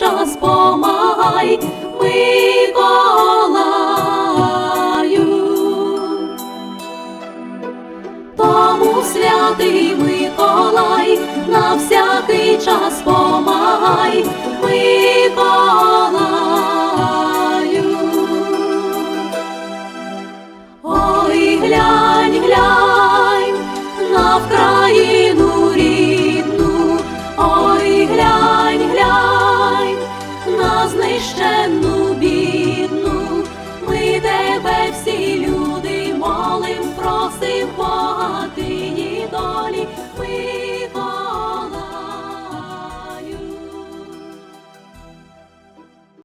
час помагай, Миколаю. Тому святий Миколай, на всякий час помагай, Миколаю. Ой, глянь. священну.